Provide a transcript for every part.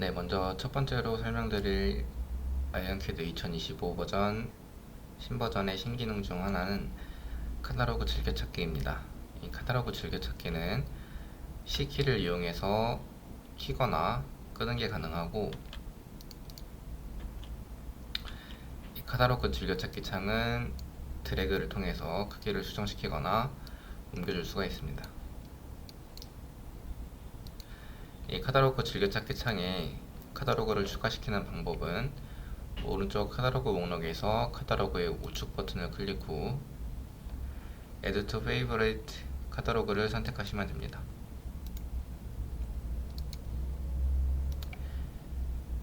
네, 먼저 첫 번째로 설명드릴 아이언캐드 2025 버전 신버전의 신기능 중 하나는 카탈로그 즐겨찾기입니다. 이 카탈로그 즐겨찾기는 C키를 이용해서 키거나 끄는 게 가능하고 이 카탈로그 즐겨찾기 창은 드래그를 통해서 크기를 수정시키거나 옮겨줄 수가 있습니다. 이 카탈로그 즐겨찾기 창에 카탈로그를 추가시키는 방법은 오른쪽 카탈로그 목록에서 카탈로그의 우측 버튼을 클릭 후 Add to Favorite 카탈로그를 선택하시면 됩니다.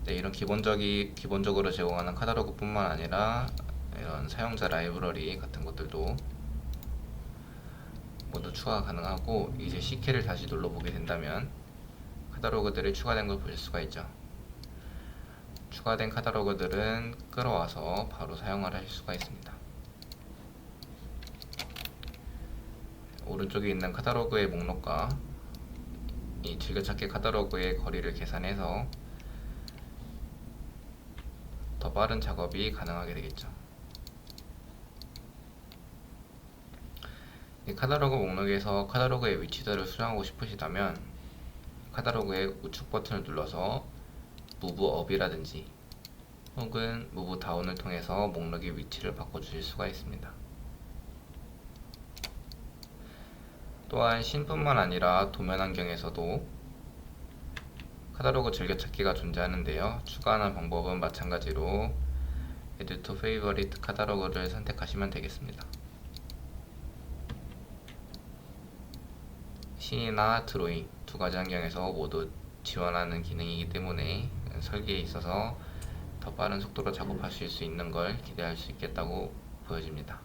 네, 이런 기본적이 기본적으로 제공하는 카탈로그뿐만 아니라 이런 사용자 라이브러리 같은 것들도 모두 추가 가능하고 이제 C키를 다시 눌러보게 된다면 카탈로그들이 추가된 걸 보실 수가 있죠. 추가된 카탈로그들은 끌어와서 바로 사용을 하실 수가 있습니다. 오른쪽에 있는 카탈로그의 목록과 이 즐겨찾기 카탈로그의 거리를 계산해서 더 빠른 작업이 가능하게 되겠죠. 이 카탈로그 목록에서 카탈로그의 위치들을 수정하고 싶으시다면 카탈로그의 우측 버튼을 눌러서 무브 업이라든지 혹은 무브 다운을 통해서 목록의 위치를 바꿔주실 수가 있습니다. 또한 신뿐만 아니라 도면 환경에서도 카탈로그 즐겨찾기가 존재하는데요. 추가하는 방법은 마찬가지로 Add to Favorite 카탈로그를 선택하시면 되겠습니다. 신이나 드로잉 두 가지 환경에서 모두 지원하는 기능이기 때문에 설계에 있어서 더 빠른 속도로 작업하실 수 있는 걸 기대할 수 있겠다고 보여집니다.